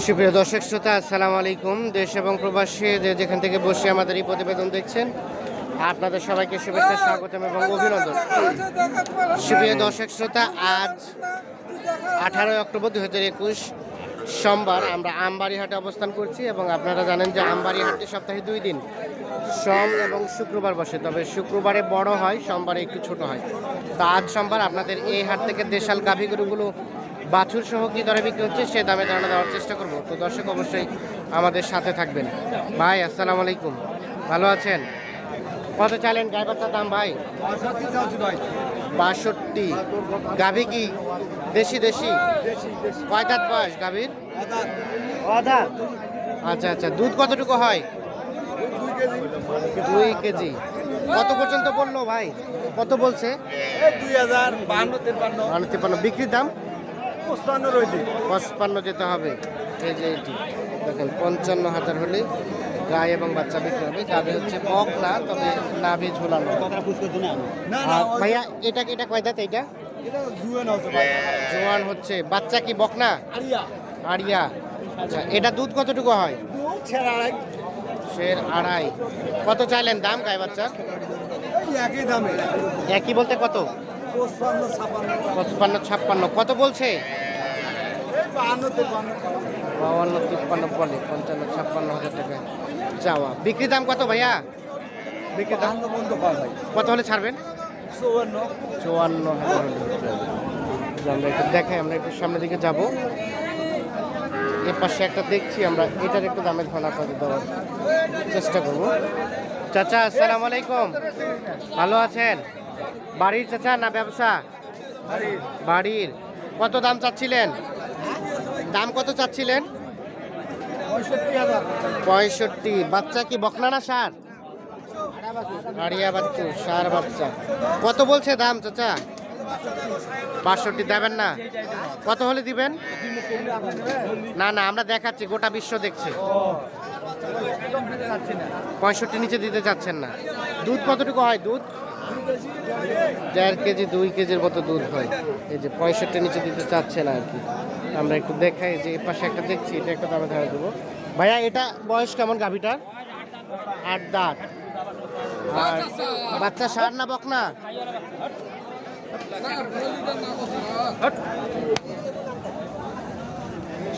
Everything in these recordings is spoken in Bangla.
সুপ্রিয় দর্শক শ্রোতা, আসসালামু আলাইকুম। দেশ এবং প্রবাসী যে যেখান থেকে বসে আমাদের এই প্রতিবেদন দেখছেন, আপনাদের সবাইকে শুভেচ্ছা, স্বাগতম এবং অভিনন্দন। সুপ্রিয় দর্শক শ্রোতা, আজ আঠারোই অক্টোবর দু হাজার একুশ সোমবার আমরা আমবাড়ি হাটে অবস্থান করছি এবং আপনারা জানেন যে আমবাড়ি হাটে সপ্তাহে দুই দিন সোম এবং শুক্রবার বসে। তবে শুক্রবারে বড় হয়, সোমবারে একটু ছোট হয়। তো আজ সোমবার আপনাদের এই হাট থেকে দেশাল গাভী গরুগুলো বাছুর সহ কি দরে বিক্রি হচ্ছে সে দামে ধারণা দেওয়ার চেষ্টা করব। তো দর্শক অবশ্যই আমাদের সাথে থাকবেন। ভাই আসসালামু আলাইকুম। ভালো আছেন? কত চাইলেন গায়ে বাচ্চার দাম ভাই? বাষট্টি। গাভী কি দেশি দেশি? কয় দাঁত বয়স গাভীর? অদাঁত আচ্ছা আচ্ছা। দুধ কতটুকু হয়? দুই কেজি। কত পর্যন্ত বলল ভাই? কত বলছে? দুই হাজার তিপ্পান্ন। বিক্রির দাম? পঁচপান্ন রয়েছে পঁচপান্ন যেতে হবে। এই যে এটি। দেখেন পঞ্চান্ন হাজার হলে গায়ে এবং বাচ্চা বিক্রি হবে। গাভী হচ্ছে বক না তবে নাভি ঝুলানো ভাইয়া এটা এটা কয় দাঁত এটা জুয়েন হচ্ছে বাচ্চা কি বক না? আরিয়া আড়িয়া। আচ্ছা এটা দুধ কতটুকু হয়? শের আড়াই। কত চাইলেন দাম গায়ে বাচ্চা একই দামে। একই বলতে কত? পঁচপান্ন ছাপ্পান্ন। কত বলছে? বাউান্ন তিপ্পান্ন। বলে। পঞ্চান্ন ছাপ্পান্ন হাজার টাকা চাওয়া। বিক্রি দাম কত ভাইয়া? বিক্রি দাম কত হলে ছাড়বেন? চৌয়ান্ন। চুয়ান্ন হাজার আমরা একটু দেখাই আমরা একটু সামনের দিকে যাব। এর পাশে একটা দেখছি আমরা এটার একটু দামের ধারণা আপনাদের দেওয়ার চেষ্টা করব। চাচা আসসালামু আলাইকুম। ভালো আছেন? বাড়ির চাচা না ব্যবসা? বাড়ির। কত দাম চাচ্ছিলেন? দাম কত চাচ্ছিলেন? পঁয়ষট্টি বাচ্চা কি বকনা না সার? আড়িয়া বাচ্চু সার বাচ্চা। কত বলছে দাম চাচা? বাষট্টি দেবেন না। কত হলে দিবেন? না না আমরা দেখাচ্ছি গোটা বিশ্ব দেখছে। পঁয়ষট্টি নিচে দিতে চাচ্ছেন না। দুধ কতটুকু হয় দুধ? দেড় কেজি, দুই কেজির মতো দুধ হয়। এই যে পঁয়ষট্টি নিচে দিতে চাচ্ছে না আর কি। আমরা একটু দেখাই, যে পাশে একটা দেখছি, এটা একটা দামে ধরে দেবো। ভাইয়া, এটা বয়স কেমন গাভিটার? আট দাঁত। আর বাচ্চা সার না বক না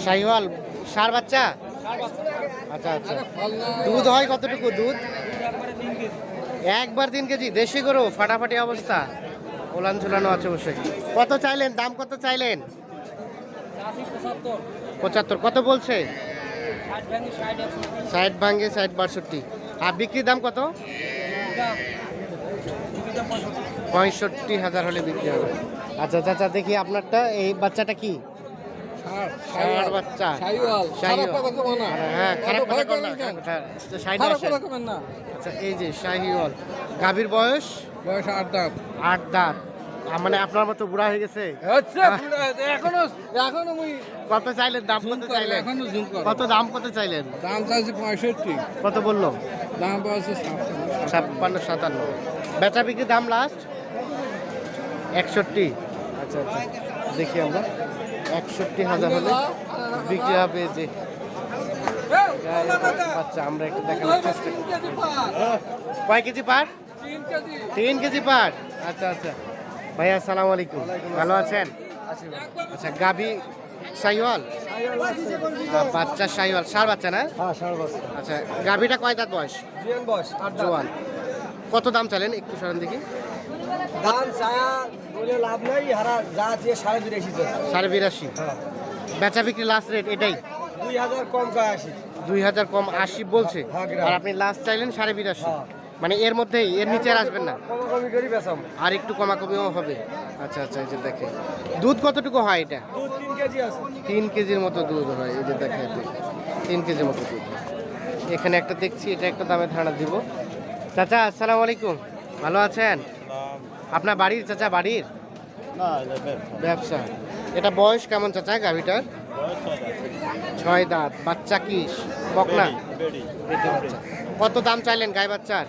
শাহিওয়াল সার বাচ্চা? আচ্ছা আচ্ছা। দুধ হয় কতটুকু, দুধ? একবার তিন কেজি, দেশি গরু, ফাটাফাটি অবস্থা। ওলান ঝুলানো আছে অবশ্যই। কত চাইলেন? দাম কত চাইলেন? পঁচাত্তর। কত বলছে? ষাট ভাঙ্গে ষাট বাষট্টি। আর বিক্রির দাম কত? পঁয়ষট্টি হাজার হলে বিক্রি হবে। আচ্ছা চাচা দেখি আপনারটা। এই বাচ্চাটা কি? ষাঁড় বাচ্চা। শাহিওয়াল হ্যাঁ খারাপ কথা কর না। হ্যাঁ, তো আচ্ছা এই যে শাহিওয়াল গাভীর বয়স? বয়স আট দাম আট দাঁত। মানে আপনার মতো বুড়া হয়ে গেছে? হচ্ছে এখনও এখনও কত চাইলেন? দাম কত চাইলেন? এখনও কত দাম কত চাইলেন? দাম চাইছে পঁয়ষট্টি। কত বলল? দাম ছাপ্পান্ন। ছাপ্পান্ন সাতান্ন। বেচা বিক্রি দাম লাস্ট একষট্টি। আচ্ছা আচ্ছা। দেখি আমরা। একষট্টি হাজার হলে বিক্রি হবে যে বাচ্চা আমরা একটু দেখানোর চেষ্টা করি। কয় কেজি পার? তিন কেজি পার। আচ্ছা আচ্ছা। ভাইয়া আসসালামু আলাইকুম। ভালো আছেন? আচ্ছা গাবি শাহিওয়াল আহ, বাচ্চা শাহিওয়াল সার বাচ্চা না? হ্যাঁ আচ্ছা গাভিটা কয় দাঁত বয়স? জোয়ান কত দাম চালেন একটু সরেন দেখি। দাম ছায়া বলে লাভ নাই হারা যা দিয়ে সাড়ে বিরাশি সাড়ে বিরাশি হ্যাঁ। বেচা বিক্রি লাস্ট রেট এটাই? দুই হাজার কম কয় আসি দুই হাজার কম আশি বলছে। হ্যাঁ, আর আপনি লাস্ট চাইলেন সাড়ে বিরাশি হ্যাঁ। মানে এর মধ্যেই এর নিচে আর আসবেন না। কম কমি করি বেসাম আর একটু কমাকমিও হবে। আচ্ছা আচ্ছা এই যে দেখে দুধ কতটুকু হয় এটা? দুধ তিন কেজি আছে। তিন কেজির মতো দুধ হয় এই যে দেখে তিন কেজির মতো দুধ। এখানে একটা দেখছি এটা একটা দামে ধারণা দিব। চাচা আসসালামু আলাইকুম। ভালো আছেন? আপনার বাড়ির চাচা বাড়ির? ব্যবসা। এটা বয়স কেমন চাচা গাভিটার? ছয় দাঁত। বাচ্চা কি? বকনা? কত দাম চাইলেন গায়ে বাচ্চার?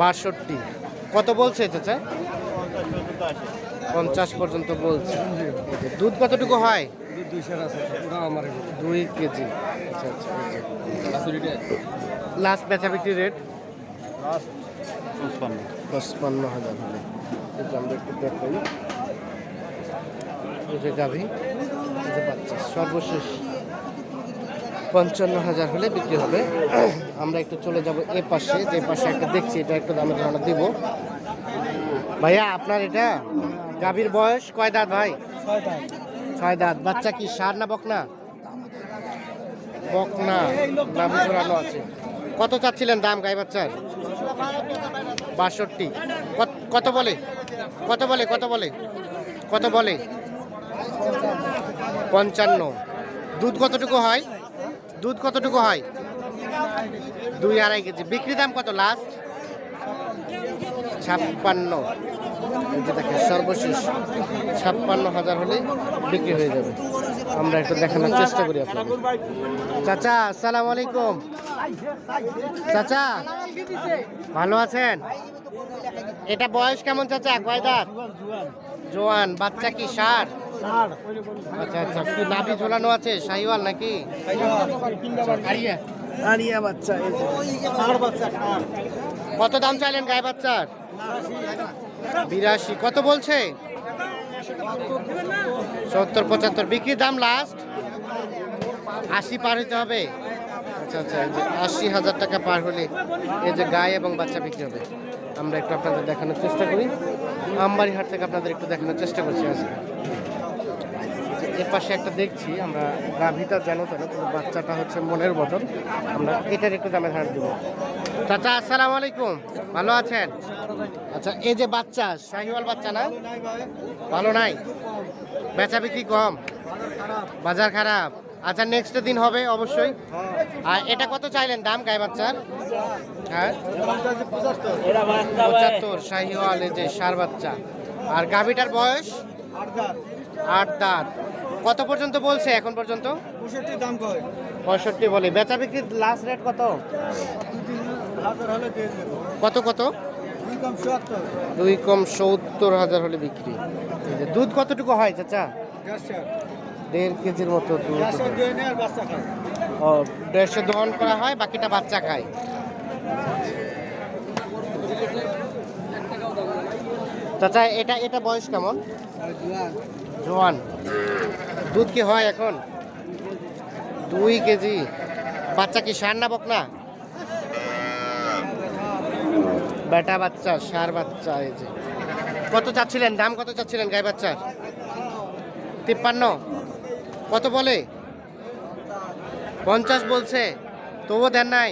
বাষট্টি। কত বলছে চাচা? পঞ্চাশ পর্যন্ত বলছে। দুধ কতটুকু হয়? দুই কেজি। আচ্ছা আচ্ছা লাস্ট বেচা বিক্রি রেট? পঁচপান্ন। হাজার হলে একটু আমরা একটু দেখাই। এই গাভী এই বাচ্চা সর্বশেষ পঞ্চান্ন হাজার হলে বিক্রি হবে। আমরা একটু চলে যাব এ পাশে যে পাশে একটা দেখছি এটা একটু দামে ধারণা দিব। ভাইয়া আপনার এটা গাভীর বয়স কয় দাঁত ভাই? ছয় দাঁত। বাচ্চা কি সার না বকনা? বকনা নাভি ঝোলানো আছে। কত চাচ্ছিলেন দাম গাই বাচ্চার? বাষট্টি। কত- বলে? কত বলে কত বলে? কত বলে? পঞ্চান্ন। দুধ কতটুকু হয়? দুধ কতটুকু হয়? দুই আড়াই কেজি। বিক্রি দাম কত লাস্ট ছাপ্পান্ন। দেখেন, সর্বশেষ ছাপ্পান্ন হাজার হলে বিক্রি হয়ে যাবে। আমরা একটু দেখানোর চেষ্টা করি আপনাকে চাচা, আসসালামু আলাইকুম। চাচা ভালো আছেন? এটা বয়স কেমন চাচা কয় দাঁত জোয়ান বাচ্চা কি সার আচ্ছা আচ্ছা কি নাভি ঝোলানো আছে শাহিওয়াল নাকি? আরিয়া। বাচ্চা কত দাম চাইলেন গায়ে বাচ্চার? বিরাশি। কত বলছে? সত্তর পঁচাত্তর। বিক্রির দাম লাস্ট আশি পার হইতে হবে। আচ্ছা আচ্ছা এই যে আশি হাজার টাকা পার হলে এই যে গায়ে এবং বাচ্চা বিক্রি হবে। আমরা একটু আপনাদের দেখানোর চেষ্টা করি। আমবাড়ি হাট থেকে আপনাদের একটু দেখানোর চেষ্টা করছি আজকে। এর পাশে একটা দেখছি, আমরা গাভিটা জানো তো না কিন্তু বাচ্চাটা হচ্ছে মনের বদল। আমরা এটার একটু দামে ধারণ দিব। চাচা, আসসালামু আলাইকুম। ভালো আছেন? আচ্ছা এই যে বাচ্চা, শাহিওয়াল বাচ্চা না? ভালো নাই? বেচা বিক্রি কম? বাজার খারাপ? আচ্ছা নেক্সট দিন হবে অবশ্যই। আর এটা কত চাইলেন দাম, গায়ে বাচ্চার? হ্যাঁ? পঁচাত্তর, শাহিওয়াল যে সার বাচ্চা। আর গাভিটার বয়স? আট দাঁত। কত পর্যন্ত বলছে এখন পর্যন্ত? পঁয়ষট্টি বলে। বেচা বিক্রির লাস্ট রেট কত? কত কত? দুই কম সত্তর হাজার হলে বিক্রি। দুধ কতটুকু হয়, চাচা? দেড় কেজির মতো দুধ ও দেড়শো দহন করা হয় বাকিটা বাচ্চা খায়। চাচা এটা এটা বয়স কেমন? জোয়ান। দুধ কি হয় এখন? দুই কেজি। বাচ্চা কি সার না বকনা? বেটা বাচ্চা সার বাচ্চা এই যে। কত চাচ্ছিলেন? দাম কত চাচ্ছিলেন গাই বাচ্চার? তিপ্পান্ন? কত বলে? পঞ্চাশ বলছে। তবুও দেন নাই।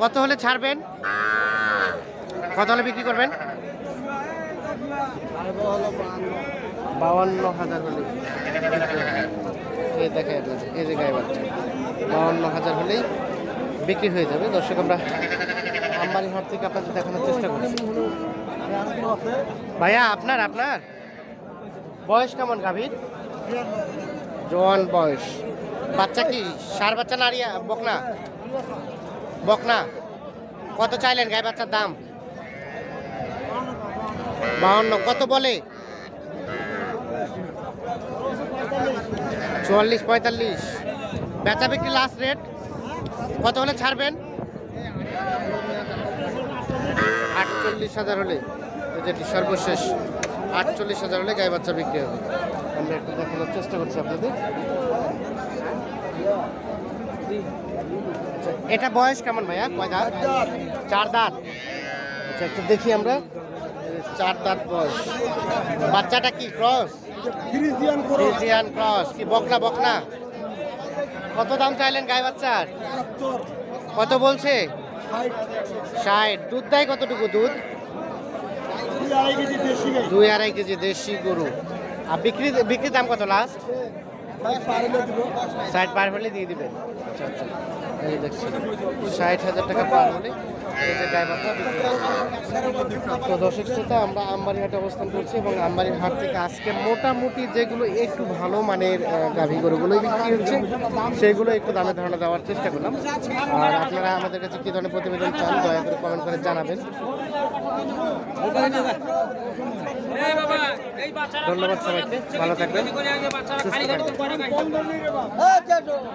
কত হলে ছাড়বেন? কত হলে বিক্রি করবেন? বাউান্ন হাজার হলে। এই দেখে আপনাদের এই যে গায়ে বাচ্চা। হাজার হলেই বিক্রি হয়ে যাবে। দর্শক, আমরা আমবাড়ি হাট থেকে আপনাদের দেখানোর চেষ্টা করছি। ভাইয়া, আপনার আপনার? বয়স কেমন গাভীর? জোয়ান বয়স। বাচ্চা কি? সার বাচ্চা নারী বকনা? বকনা। কত চাইলেন গায়ে বাচ্চার দাম? বাউন্ন। কত বলে? চুয়াল্লিশ, পঁয়তাল্লিশ। বেচা বিক্রি লাস্ট রেট কত হলে ছাড়বেন? আটচল্লিশ হাজার হলে। যেটি সর্বশেষ, আটচল্লিশ হাজার হলে গায়ে বাচ্চা বিক্রি হবে। আমরা একটু দেখানোর চেষ্টা করছি আপনাদের। আচ্ছা, এটা বয়স কেমন ভাইয়া? কয় দাঁত? চার দাঁত। আচ্ছা একটু দেখি আমরা। চার দাঁত বয়স। বাচ্চাটা কি ক্রস? Friesian cross. কি বকনা বকনা? কত দাম চাইলেন গায়ে বাচ্চার? কত বলছে? ষাট। দুধ দেয় কতটুকু দুধ? দুই আড়াই কেজি দেশি গরু। আর বিক্রি বিক্রির দাম কত লাস্ট ষাট পার হলে দিয়ে দিবেন। আচ্ছা আচ্ছা। এই দেখছি ষাট হাজার টাকা পার হলে। তো দর্শক শ্রোতা আমরা আমবাড়ি হাটে অবস্থান করছি এবং আমবাড়ির হাট থেকে আজকে মোটামুটি যেগুলো একটু ভালো মানের গাভী গরুগুলোই বিক্রি হচ্ছে সেগুলো একটু দামে ধারণা দেওয়ার চেষ্টা করলাম আর আপনারা আমাদের কাছে কী ধরনের প্রতিবেদন চান দয়া করে কমেন্ট করে জানাবেন ধন্যবাদ সবাইকে ভালো থাকবেন থাকবেন